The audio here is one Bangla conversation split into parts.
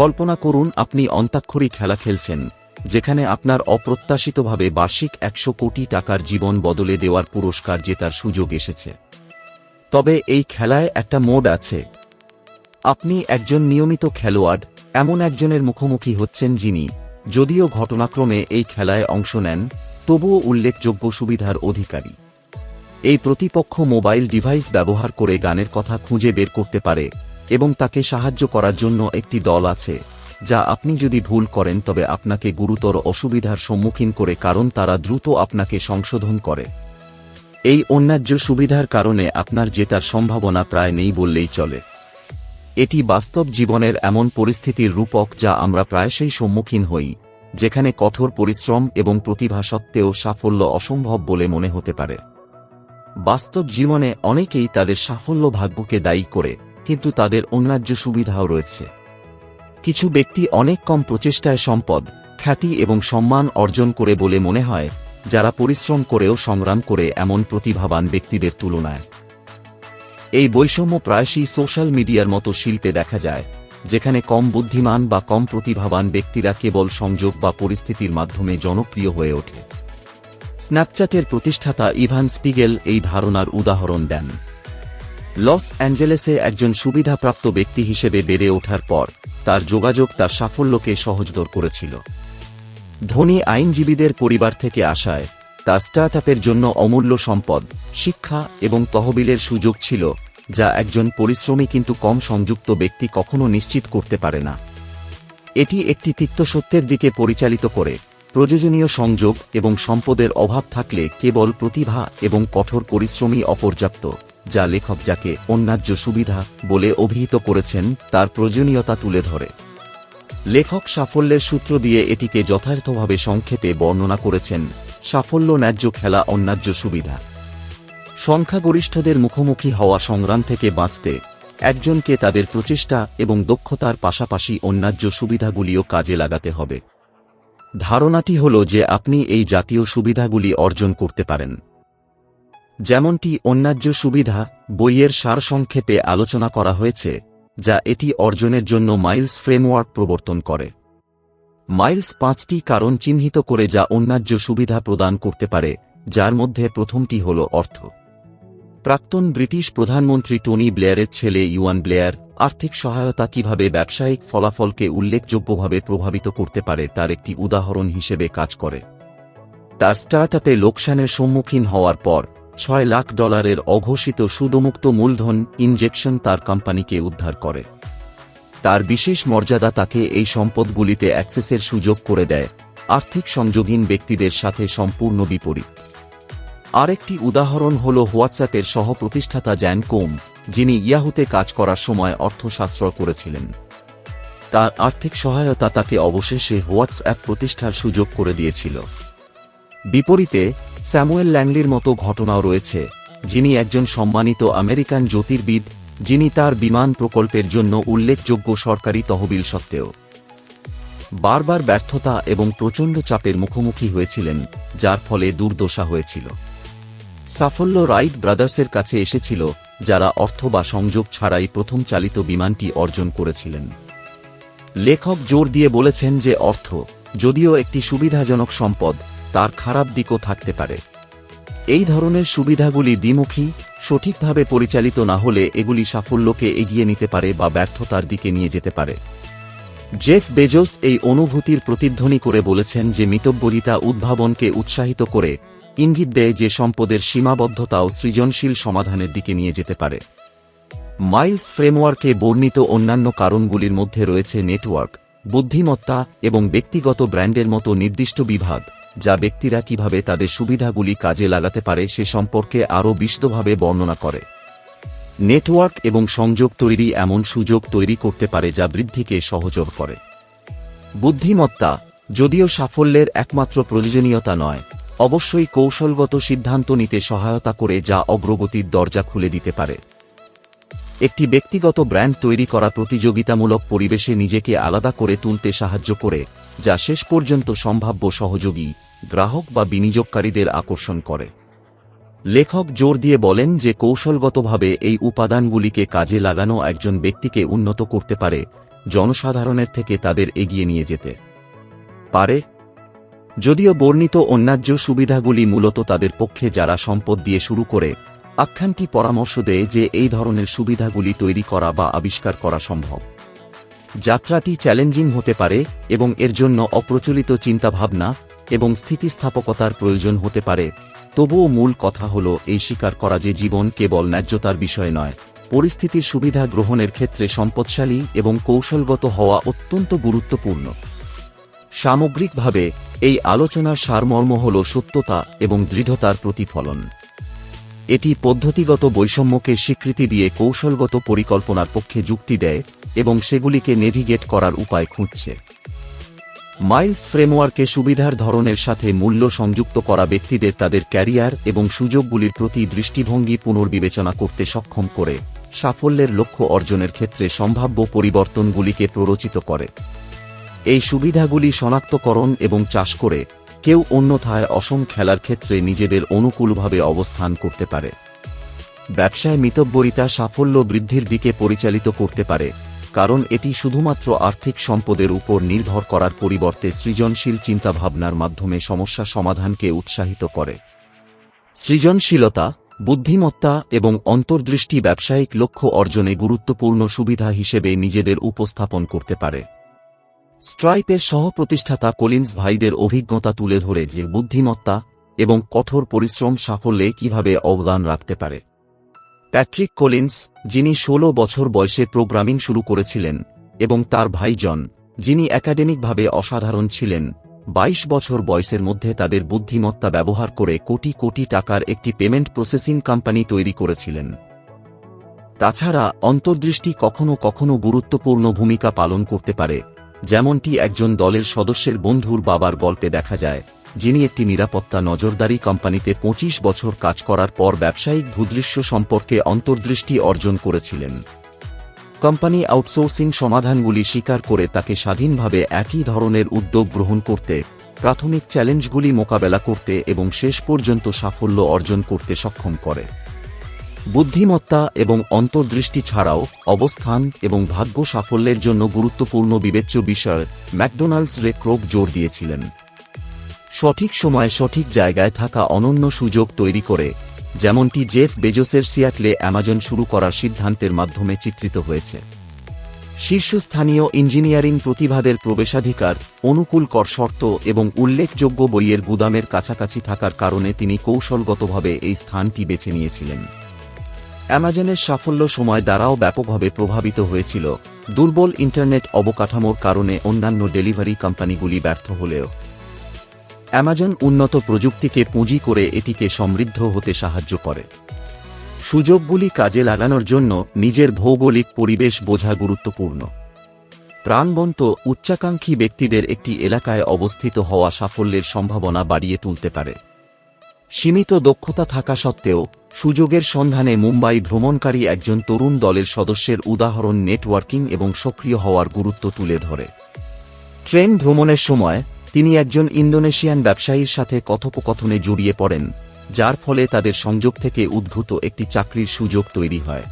কল্পনা করুন আপনি অন্তাক্ষরী খেলা খেলছেন, যেখানে আপনার অপ্রত্যাশিতভাবে বার্ষিক একশো কোটি টাকার জীবন বদলে দেওয়ার পুরস্কার জেতার সুযোগ এসেছে। তবে এই খেলায় একটা মোড আছে। আপনি একজন নিয়মিত খেলোয়াড়, এমন একজনের মুখোমুখি হচ্ছেন যিনি, যদিও ঘটনাক্রমে এই খেলায় অংশ নেন, তবুও উল্লেখযোগ্য সুবিধার অধিকারী। এই প্রতিপক্ষ মোবাইল ডিভাইস ব্যবহার করে গানের কথা খুঁজে বের করতে পারে এবং তাকে সাহায্য করার জন্য একটি দল আছে, যা আপনি যদি ভুল করেন তবে আপনাকে গুরুতর অসুবিধার সম্মুখীন করে কারণ তারা দ্রুত আপনাকে সংশোধন করে। এই অন্যায্য সুবিধার কারণে আপনার জেতার সম্ভাবনা প্রায় নেই বললেই চলে। এটি বাস্তব জীবনের এমন পরিস্থিতির রূপক যা আমরা প্রায়শই সম্মুখীন হই, যেখানে কঠোর পরিশ্রম এবং প্রতিভা সত্ত্বেও সাফল্য অসম্ভব বলে মনে হতে পারে। বাস্তব জীবনে অনেকেই তাদের সাফল্য ভাগ্যকে দায়ী করে কিন্তু তাদের অন্যায্য সুবিধাও রয়েছে। কিছু ব্যক্তি অনেক কম প্রচেষ্টায় সম্পদ, খ্যাতি এবং সম্মান অর্জন করে বলে মনে হয়, যারা পরিশ্রম করেও সংগ্রাম করে এমন প্রতিভাবান ব্যক্তিদের তুলনায়। এই বৈষম্য প্রায়শই সোশ্যাল মিডিয়ার মতো শিল্পে দেখা যায়, যেখানে কম বুদ্ধিমান বা কম প্রতিভাবান ব্যক্তিরা কেবল সংযোগ বা পরিস্থিতির মাধ্যমে জনপ্রিয় হয়ে ওঠে। স্ন্যাপচ্যাটের প্রতিষ্ঠাতা ইভান স্পিগেল এই ধারণার উদাহরণ দেন। লস অ্যাঞ্জেলেসে একজন সুবিধাপ্রাপ্ত ব্যক্তি হিসেবে বেড়ে ওঠার পর, তার যোগাযোগ তার সাফল্যকে সহজতর করেছিল। ধনী আইনজীবীদের পরিবার থেকে আসায়, তার স্টার্টআপের জন্য অমূল্য সম্পদ, শিক্ষা এবং তহবিলের সুযোগ ছিল, যা একজন পরিশ্রমী কিন্তু কম সংযুক্ত ব্যক্তি কখনো নিশ্চিত করতে পারে না। এটি একটি তিক্তসত্যের দিকে পরিচালিত করে, প্রয়োজনীয় সংযোগ এবং সম্পদের অভাব থাকলে কেবল প্রতিভা এবং কঠোর পরিশ্রমী অপর্যাপ্ত। যা লেখক যাকে অন্যায্য সুবিধা বলে অভিহিত করেছেন তার প্রয়োজনীয়তা তুলে ধরে। লেখক সাফল্যের সূত্র দিয়ে এটিকে যথার্থভাবে সংক্ষেপে বর্ণনা করেছেন, সাফল্য ন্যায্য খেলা, অন্যায্য সুবিধা। সংখ্যাগরিষ্ঠদের মুখোমুখি হওয়া সংগ্রাম থেকে বাঁচতে, একজনকে তাদের প্রচেষ্টা এবং দক্ষতার পাশাপাশি অন্যায্য সুবিধাগুলিও কাজে লাগাতে হবে। ধারণাটি হল যে আপনি এই জাতীয় সুবিধাগুলি অর্জন করতে পারেন। যেমনটি অন্যায্য সুবিধা, বইয়ের সারসংক্ষেপে আলোচনা করা হয়েছে, যা এটি অর্জনের জন্য মাইলস ফ্রেমওয়ার্ক প্রবর্তন করে। মাইলস পাঁচটি কারণ চিহ্নিত করে যা অন্যায্য সুবিধা প্রদান করতে পারে, যার মধ্যে প্রথমটি হল অর্থ। প্রাক্তন ব্রিটিশ প্রধানমন্ত্রী টনি ব্লেয়ারের ছেলে ইউয়ান ব্লেয়ার, আর্থিক সহায়তা কীভাবে ব্যবসায়িক ফলাফলকে উল্লেখযোগ্যভাবে প্রভাবিত করতে পারে তার একটি উদাহরণ হিসেবে কাজ করে। তার স্টার্টআপে লোকসানের সম্মুখীন হওয়ার পর ছয় লাখ ডলারের অঘোষিত সুদমুক্ত মূলধন ইনজেকশন তার কোম্পানিকে উদ্ধার করে। তার বিশেষ মর্যাদা তাকে এই সম্পদগুলিতে অ্যাক্সেসের সুযোগ করে দেয়, আর্থিক সংযোগহীন ব্যক্তিদের সাথে সম্পূর্ণ বিপরীত। আরেকটি উদাহরণ হল হোয়াটসঅ্যাপের সহ প্রতিষ্ঠাতা জ্যান কোম, যিনি ইয়াহুতে কাজ করার সময় অর্থ সাশ্রয় করেছিলেন। তার আর্থিক সহায়তা তাকে অবশেষে হোয়াটসঅ্যাপ প্রতিষ্ঠার সুযোগ করে দিয়েছিল। বিপরীতে, স্যামুয়েল ল্যাংলির মতো ঘটনাও রয়েছে, যিনি একজন সম্মানিত আমেরিকান জ্যোতির্বিদ, যিনি তার বিমান প্রকল্পের জন্য উল্লেখযোগ্য সরকারি তহবিল সত্ত্বেও। বারবার ব্যর্থতা এবং প্রচণ্ড চাপের মুখোমুখি হয়েছিলেন, যার ফলে দুর্দশা হয়েছিল। সাফল্য রাইট ব্রাদার্সের কাছে এসেছিল, যারা অর্থ বা সংযোগ ছাড়াই প্রথম চালিত বিমানটি অর্জন করেছিলেন। লেখক জোর দিয়ে বলেছেন যে অর্থ, যদিও একটি সুবিধাজনক সম্পদ তার খারাপ দিকও থাকতে পারে। এই ধরনের সুবিধাগুলি দ্বিমুখী, সঠিকভাবে পরিচালিত না হলে এগুলি সাফল্যকে এগিয়ে নিতে পারে বা ব্যর্থতার দিকে নিয়ে যেতে পারে। জেফ বেজোস এই অনুভূতির প্রতিধ্বনি করে বলেছেন যে মিতব্যরিতা উদ্ভাবনকে উৎসাহিত করে ইঙ্গিত দেয় যে সম্পদের সীমাবদ্ধতাও সৃজনশীল সমাধানের দিকে নিয়ে যেতে পারে। মাইলস ফ্রেমওয়ার্কে বর্ণিত অন্যান্য কারণগুলির মধ্যে রয়েছে নেটওয়ার্ক, বুদ্ধিমত্তা এবং ব্যক্তিগত ব্র্যান্ডের মতো নির্দিষ্ট বিভাগ। যা ব্যক্তিরা কীভাবে তাদের সুবিধাগুলি কাজে লাগাতে পারে সে সম্পর্কে আরও বিশদভাবে বর্ণনা করে। নেটওয়ার্ক এবং সংযোগ তৈরি এমন সুযোগ তৈরি করতে পারে যা বৃদ্ধিকে সহযোগ করে। বুদ্ধিমত্তা, যদিও সাফল্যের একমাত্র প্রয়োজনীয়তা নয়, অবশ্যই কৌশলগত সিদ্ধান্ত নিতে সহায়তা করে যা অগ্রগতির দরজা খুলে দিতে পারে। একটি ব্যক্তিগত ব্র্যান্ড তৈরি করা প্রতিযোগিতামূলক পরিবেশে নিজেকে আলাদা করে তুলতে সাহায্য করে যা শেষ পর্যন্ত সম্ভাব্য সহযোগী, গ্রাহক বা বিনিয়োগকারীদের আকর্ষণ করে। লেখক জোর দিয়ে বলেন যে কৌশলগতভাবে এই উপাদানগুলিকে কাজে লাগানো একজন ব্যক্তিকে উন্নত করতে পারে, জনসাধারণের থেকে তাদের এগিয়ে নিয়ে যেতে পারে। যদিও বর্ণিত অন্যায্য সুবিধাগুলি মূলত তাদের পক্ষে যারা সম্পদ দিয়ে শুরু করে, আখ্যানটি পরামর্শ দেয় যে এই ধরনের সুবিধাগুলি তৈরি করা বা আবিষ্কার করা সম্ভব। যাত্রাটি চ্যালেঞ্জিং হতে পারে এবং এর জন্য অপ্রচলিত চিন্তাভাবনা এবং স্থিতিস্থাপকতার প্রয়োজন হতে পারে। তবুও মূল কথা হল এই স্বীকার করা যে জীবন কেবল ন্যায্যতার বিষয় নয়। পরিস্থিতির সুবিধা গ্রহণের ক্ষেত্রে সম্পদশালী এবং কৌশলগত হওয়া অত্যন্ত গুরুত্বপূর্ণ। সামগ্রিকভাবে, এই আলোচনার সারমর্ম হল সত্যতা এবং দৃঢ়তার প্রতিফলন। এটি পদ্ধতিগত বৈষম্যকে স্বীকৃতি দিয়ে কৌশলগত পরিকল্পনার পক্ষে যুক্তি দেয় এবং সেগুলিকে নেভিগেট করার উপায় খুঁজছে। মাইলস ফ্রেমওয়ার্কে সুবিধার ধরনের সাথে মূল্য সংযুক্ত করা ব্যক্তিদের তাদের ক্যারিয়ার এবং সুযোগগুলির প্রতি দৃষ্টিভঙ্গি পুনর্বিবেচনা করতে সক্ষম করে, সাফল্যের লক্ষ্য অর্জনের ক্ষেত্রে সম্ভাব্য পরিবর্তনগুলিকে প্ররোচিত করে। এই সুবিধাগুলি শনাক্তকরণ এবং চাষ করে, কেউ অন্যথায় অসম খেলার ক্ষেত্রে নিজেদের অনুকূলভাবে অবস্থান করতে পারে। ব্যবসায় মিতব্যরিতা সাফল্য বৃদ্ধির দিকে পরিচালিত করতে পারে কারণ এটি শুধুমাত্র আর্থিক সম্পদের উপর নির্ভর করার পরিবর্তে সৃজনশীল চিন্তাভাবনার মাধ্যমে সমস্যা সমাধানকে উৎসাহিত করে। সৃজনশীলতা, বুদ্ধিমত্তা এবং অন্তর্দৃষ্টি ব্যবসায়িক লক্ষ্য অর্জনে গুরুত্বপূর্ণ সুবিধা হিসেবে নিজেদের উপস্থাপন করতে পারে। স্ট্রাইপের সহ-প্রতিষ্ঠাতা কলিন্স ভাইদের অভিজ্ঞতা তুলে ধরে যে বুদ্ধিমত্তা এবং কঠোর পরিশ্রম সাফল্যে কীভাবে অবদান রাখতে পারে। প্যাট্রিক কোলিন্স, যিনি ১৬ বছর বয়সে প্রোগ্রামিং শুরু করেছিলেন, এবং তার ভাই জন, যিনি একাডেমিকভাবে অসাধারণ ছিলেন ২২ বছর বয়সের মধ্যে তাদের বুদ্ধিমত্তা ব্যবহার করে কোটি কোটি টাকার একটি পেমেন্ট প্রসেসিং কোম্পানি তৈরি করেছিলেন। তাছাড়া, অন্তর্দৃষ্টি কখনও কখনও গুরুত্বপূর্ণ ভূমিকা পালন করতে পারে, যেমনটি একজন দলের সদস্যের বন্ধুর বাবার গল্পে দেখা যায়। যিনি একটি নিরাপত্তা নজরদারি কোম্পানিতে ২৫ বছর কাজ করার পর ব্যবসায়িক ভূদৃশ্য সম্পর্কে অন্তর্দৃষ্টি অর্জন করেছিলেন। কোম্পানি আউটসোর্সিং সমাধানগুলি স্বীকার করে তাকে স্বাধীনভাবে একই ধরনের উদ্যোগ গ্রহণ করতে, প্রাথমিক চ্যালেঞ্জগুলি মোকাবেলা করতে এবং শেষ পর্যন্ত সাফল্য অর্জন করতে সক্ষম করে। বুদ্ধিমত্তা এবং অন্তর্দৃষ্টি ছাড়াও অবস্থান এবং ভাগ্য সাফল্যের জন্য গুরুত্বপূর্ণ বিবেচ্য বিষয় ম্যাকডোনাল্ডস রে ক্রোক জোর দিয়েছিলেন। সঠিক সময়ে সঠিক জায়গায় থাকা অনন্য সুযোগ তৈরি করে, যেমনটি জেফ বেজোসের সিয়াটলে অ্যামাজন শুরু করার সিদ্ধান্তের মাধ্যমে চিত্রিত হয়েছে। শীর্ষস্থানীয় ইঞ্জিনিয়ারিং প্রতিভাদের প্রবেশাধিকার, অনুকূল কর শর্ত এবং উল্লেখযোগ্য বইয়ের গুদামের কাছাকাছি থাকার কারণে তিনি কৌশলগতভাবে এই স্থানটি বেছে নিয়েছিলেন। অ্যামাজনের সাফল্য সময় দ্বারাও ব্যাপকভাবে প্রভাবিত হয়েছিল। দুর্বল ইন্টারনেট অবকাঠামোর কারণে অন্যান্য ডেলিভারি কোম্পানিগুলি ব্যর্থ হলেও অ্যামাজন উন্নত প্রযুক্তিকে পুঁজি করে এটিকে সমৃদ্ধ হতে সাহায্য করে। সুযোগগুলি কাজে লাগানোর জন্য নিজের ভৌগোলিক পরিবেশ বোঝা গুরুত্বপূর্ণ। প্রাণবন্ত, উচ্চাকাঙ্ক্ষী ব্যক্তিদের একটি এলাকায় অবস্থিত হওয়া সাফল্যের সম্ভাবনা বাড়িয়ে তুলতে পারে। সীমিত দক্ষতা থাকা সত্ত্বেও, সুযোগের সন্ধানে মুম্বাই ভ্রমণকারী একজন তরুণ দলের সদস্যের উদাহরণ নেটওয়ার্কিং এবং সক্রিয় হওয়ার গুরুত্ব তুলে ধরে। ট্রেন ভ্রমণের সময় তিনি একজন ইন্দোনেশিয়ান ব্যবসায়ীর সাথে কথোপকথনে জড়িয়ে পড়েন, যার ফলে তাদের সংযোগ থেকে উদ্ভূত একটি চাকরির সুযোগ তৈরি হয়।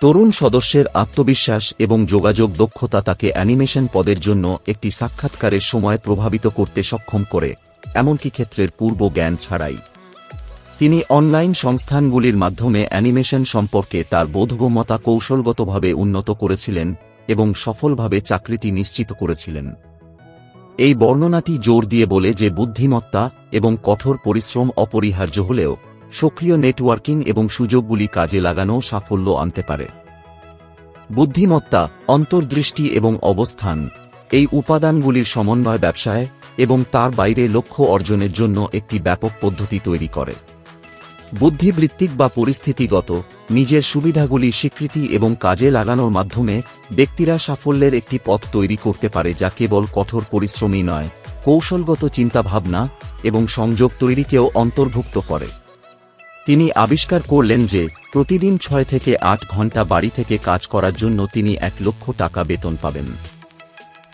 তরুণ সদস্যের আত্মবিশ্বাস এবং যোগাযোগ দক্ষতা তাকে অ্যানিমেশন পদের জন্য একটি সাক্ষাৎকারের সময় প্রভাবিত করতে সক্ষম করে, এমনকি ক্ষেত্রের পূর্ব জ্ঞান ছাড়াই। তিনি অনলাইন সংস্থানগুলির মাধ্যমে অ্যানিমেশন সম্পর্কে তার বোধগম্যতা কৌশলগতভাবে উন্নত করেছিলেন এবং সফলভাবে চাকরিটি নিশ্চিত করেছিলেন। এই বর্ণনাটি জোর দিয়ে বলে যে বুদ্ধিমত্তা এবং কঠোর পরিশ্রম অপরিহার্য হলেও সক্রিয় নেটওয়ার্কিং এবং সুযোগগুলি কাজে লাগানো সাফল্য আনতে পারে। বুদ্ধিমত্তা, অন্তর্দৃষ্টি এবং অবস্থান এই উপাদানগুলির সমন্বয় ব্যবসায় এবং তার বাইরে লক্ষ্য অর্জনের জন্য একটি ব্যাপক পদ্ধতি তৈরি করে। বুদ্ধিবৃত্তিক বা পরিস্থিতিগত, নিজের সুবিধাগুলি স্বীকৃতি এবং কাজে লাগানোর মাধ্যমে ব্যক্তিরা সাফল্যের একটি পথ তৈরি করতে পারে যা কেবল কঠোর পরিশ্রমী নয়, কৌশলগত চিন্তাভাবনা এবং সংযোগ তৈরিকেও অন্তর্ভুক্ত করে। তিনি আবিষ্কার করলেন যে, প্রতিদিন ছয় থেকে আট ঘণ্টা বাড়ি থেকে কাজ করার জন্য তিনি এক লক্ষ টাকা বেতন পাবেন।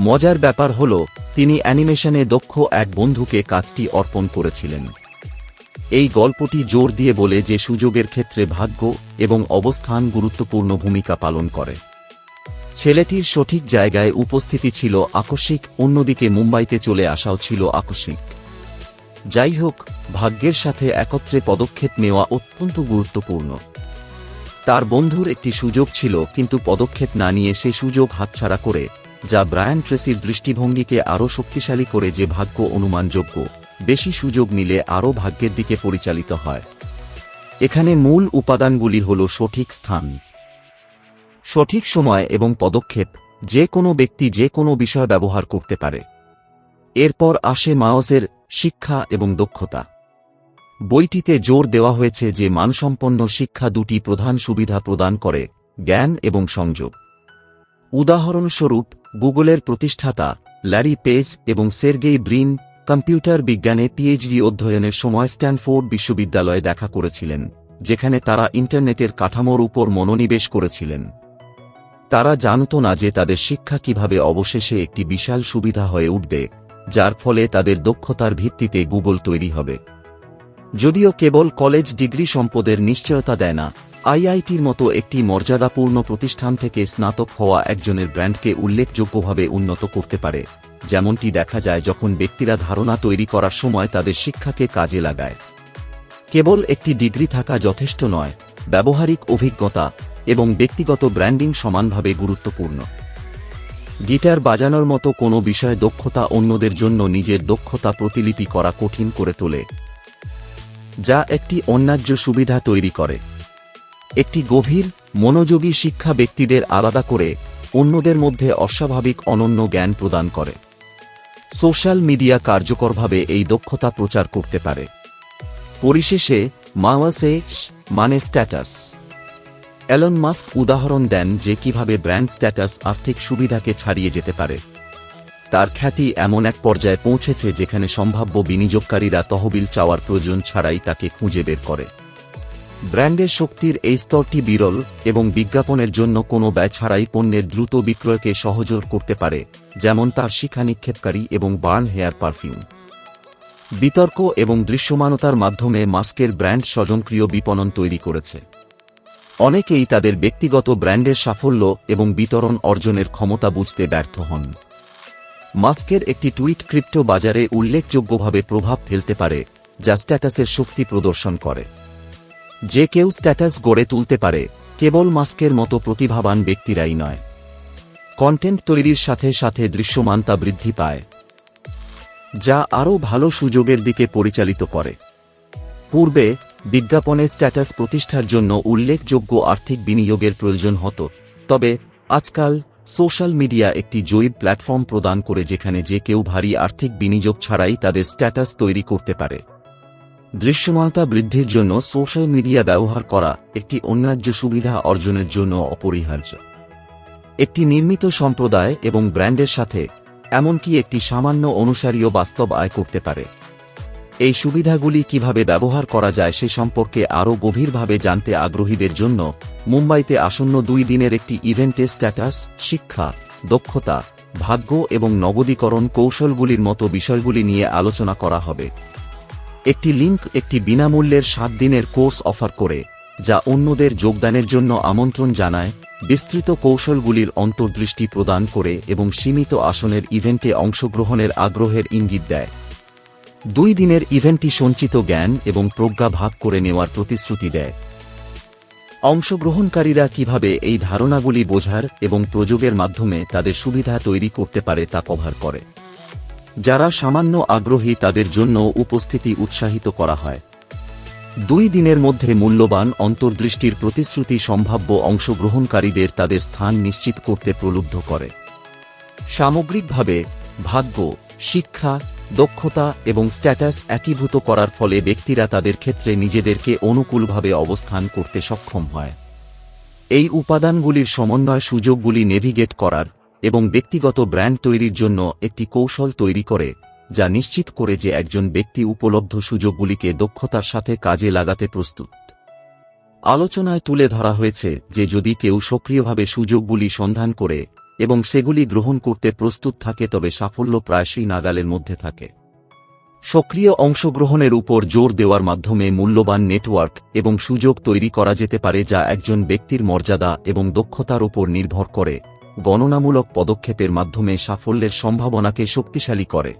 মজার ব্যাপার হল, তিনি অ্যানিমেশনে দক্ষ এক বন্ধুকে কাজটি অর্পণ করেছিলেন। এই গল্পটি জোর দিয়ে বলে যে সুযোগের ক্ষেত্রে ভাগ্য এবং অবস্থান গুরুত্বপূর্ণ ভূমিকা পালন করে। ছেলেটির সঠিক জায়গায় উপস্থিতি ছিল আকস্মিক, অন্যদিকে মুম্বাইতে চলে আসাও ছিল আকস্মিক। যাই হোক, ভাগ্যের সাথে একত্রে পদক্ষেপ নেওয়া অত্যন্ত গুরুত্বপূর্ণ। তার বন্ধুর একটি সুযোগ ছিল, কিন্তু পদক্ষেপ না নিয়ে সে সুযোগ হাতছাড়া করে, যা ব্রায়ান ট্রেসির দৃষ্টিভঙ্গিকে আরও শক্তিশালী করে যে ভাগ্য অনুমানযোগ্য। বেশি সুযোগ নিলে আরও ভাগ্যের দিকে পরিচালিত হয়। এখানে মূল উপাদানগুলি হল সঠিক স্থান। সঠিক সময় এবং পদক্ষেপ যে কোনো ব্যক্তি যে কোনো বিষয় ব্যবহার করতে পারে। এরপর আসে মাওসের শিক্ষা এবং দক্ষতা। বইটিতে জোর দেওয়া হয়েছে যে মানসম্পন্ন শিক্ষা দুটি প্রধান সুবিধা প্রদান করে, জ্ঞান এবং সংযোগ। উদাহরণস্বরূপ, গুগলের প্রতিষ্ঠাতা, ল্যারি পেজ এবং সের্গেই ব্রিন কম্পিউটার বিজ্ঞানে পিএইচডি অধ্যয়নের সময় স্ট্যানফোর্ড বিশ্ববিদ্যালয়ে দেখা করেছিলেন, যেখানে তারা ইন্টারনেটের কাঠামোর উপর মনোনিবেশ করেছিলেন। তারা জানত না যে তাদের শিক্ষা কীভাবে অবশেষে একটি বিশাল সুবিধা হয়ে উঠবে, যার ফলে তাদের দক্ষতার ভিত্তিতে গুগল তৈরি হবে। যদিও কেবল কলেজ ডিগ্রি সম্পদের নিশ্চয়তা দেয় না, আইআইটির মতো একটি মর্যাদাপূর্ণ প্রতিষ্ঠান থেকে স্নাতক হওয়া একজনের ব্র্যান্ডকে উল্লেখযোগ্যভাবে উন্নত করতে পারে। যেমনটি দেখা যায় যখন ব্যক্তিরা ধারণা তৈরি করার সময় তাদের শিক্ষাকে কাজে লাগায়। কেবল একটি ডিগ্রি থাকা যথেষ্ট নয়, ব্যবহারিক অভিজ্ঞতা এবং ব্যক্তিগত ব্র্যান্ডিং সমানভাবে গুরুত্বপূর্ণ। গিটার বাজানোর মতো কোনো বিষয়ে দক্ষতা অন্যদের জন্য নিজের দক্ষতা প্রতিলিপি করা কঠিন করে তোলে, যা একটি অন্যায্য সুবিধা তৈরি করে। একটি গভীর, মনোযোগী শিক্ষা ব্যক্তিদের আলাদা করে অন্যদের মধ্যে অস্বাভাবিক, অনন্য জ্ঞান প্রদান করে। সোশ্যাল মিডিয়া কার্যকরভাবে এই দক্ষতা প্রচার করতে পারে। পরিশেষে, মাওয়াসে মানে স্ট্যাটাস। অ্যালন মাস্ক উদাহরণ দেন যে কীভাবে ব্র্যান্ড স্ট্যাটাস আর্থিক সুবিধাকে ছাড়িয়ে যেতে পারে। তার খ্যাতি এমন এক পর্যায়ে পৌঁছেছে যেখানে সম্ভাব্য বিনিয়োগকারীরা তহবিল চাওয়ার প্রয়োজন ছাড়াই তাকে খুঁজে বের করে। ব্র্যান্ডের শক্তির এই স্তরটি বিরল এবং বিজ্ঞাপনের জন্য কোনো ব্যয় ছাড়াই পণ্যের দ্রুত বিক্রয়কে সহজর করতে পারে, যেমন তার শিখা নিক্ষেপকারী এবং বার্ন হেয়ার পারফিউম। বিতর্ক এবং দৃশ্যমানতার মাধ্যমে মাস্কের ব্র্যান্ড স্বজনক্রিয় বিপণন তৈরি করেছে। অনেকেই তাদের ব্যক্তিগত ব্র্যান্ডের সাফল্য এবং বিতরণ অর্জনের ক্ষমতা বুঝতে ব্যর্থ হন। মাস্কের একটি টুইট ক্রিপ্টো বাজারে উল্লেখযোগ্যভাবে প্রভাব ফেলতে পারে, যা স্ট্যাটাসের শক্তি প্রদর্শন করে। যে কেউ স্ট্যাটাস গড়ে তুলতে পারে, কেবল মাস্কের মতো প্রতিভাবান ব্যক্তিরাই নয়। কন্টেন্ট তৈরির সাথে সাথে দৃশ্যমানতা বৃদ্ধি পায়, যা আরও ভালো সুযোগের দিকে পরিচালিত করে। পূর্বে, বিজ্ঞাপনে স্ট্যাটাস প্রতিষ্ঠার জন্য উল্লেখযোগ্য আর্থিক বিনিয়োগের প্রয়োজন হতো, তবে আজকাল সোশ্যাল মিডিয়া একটি জৈব প্ল্যাটফর্ম প্রদান করে যেখানে যে কেউ ভারী আর্থিক বিনিয়োগ ছাড়াই তাদের স্ট্যাটাস তৈরি করতে পারে। দৃশ্যমানতা বৃদ্ধির জন্য সোশ্যাল মিডিয়া ব্যবহার করা একটি অন্যায্য সুবিধা অর্জনের জন্য অপরিহার্য। একটি নির্মিত সম্প্রদায় এবং ব্র্যান্ডের সাথে এমনকি একটি সামান্য অনুসারীও বাস্তব আয় করতে পারে। এই সুবিধাগুলি কীভাবে ব্যবহার করা যায় সে সম্পর্কে আরও গভীরভাবে জানতে আগ্রহীদের জন্য মুম্বাইতে আসন্ন দুই দিনের একটি ইভেন্টে স্ট্যাটাস, শিক্ষা, দক্ষতা, ভাগ্য এবং নগদীকরণ কৌশলগুলির মতো বিষয়গুলি নিয়ে আলোচনা করা হবে। একটি লিঙ্ক একটি বিনামূল্যের সাত দিনের কোর্স অফার করে, যা অন্যদের যোগদানের জন্য আমন্ত্রণ জানায়, বিস্তৃত কৌশলগুলির অন্তর্দৃষ্টি প্রদান করে এবং সীমিত আসনের ইভেন্টে অংশগ্রহণের আগ্রহের ইঙ্গিত দেয়। দুই দিনের ইভেন্টটি সঞ্চিত জ্ঞান এবং প্রজ্ঞা ভাগ করে নেওয়ার প্রতিশ্রুতি দেয়। অংশগ্রহণকারীরা কীভাবে এই ধারণাগুলি বোঝার এবং প্রযোগের মাধ্যমে তাদের সুবিধা তৈরি করতে পারে তা কভার করে। যারা সামান্য আগ্রহী তাদের জন্য উপস্থিতি উৎসাহিত করা হয়। দুই দিনের মধ্যে মূল্যবান অন্তর্দৃষ্টির প্রতিশ্রুতি সম্ভাব্য অংশগ্রহণকারীদের তাদের স্থান নিশ্চিত করতে প্রলুব্ধ করে। সামগ্রিকভাবে, ভাগ্য, শিক্ষা, দক্ষতা এবং স্ট্যাটাস একীভূত করার ফলে ব্যক্তিরা তাদের ক্ষেত্রে নিজেদেরকে অনুকূলভাবে অবস্থান করতে সক্ষম হয়। এই উপাদানগুলির সমন্বয় সুযোগগুলি নেভিগেট করার এবং ব্যক্তিগত ব্র্যান্ড তৈরির জন্য একটি কৌশল তৈরি করে, যা নিশ্চিত করে যে একজন ব্যক্তি উপলব্ধ সুযোগগুলিকে দক্ষতার সাথে কাজে লাগাতে প্রস্তুত। আলোচনায় তুলে ধরা হয়েছে যে যদি কেউ সক্রিয়ভাবে সুযোগগুলি সন্ধান করে এবং সেগুলি গ্রহণ করতে প্রস্তুত থাকে, তবে সাফল্য প্রায়শই নাগালের মধ্যে থাকে। সক্রিয় অংশগ্রহণের উপর জোর দেওয়ার মাধ্যমে মূল্যবান নেটওয়ার্ক এবং সুযোগ তৈরি করা যেতে পারে, যা একজন ব্যক্তির মর্যাদা এবং দক্ষতার উপর নির্ভর করে। গণনামূলক পদক্ষেপের মাধ্যমে সাফল্যের সম্ভাবনাকে শক্তিশালী করে।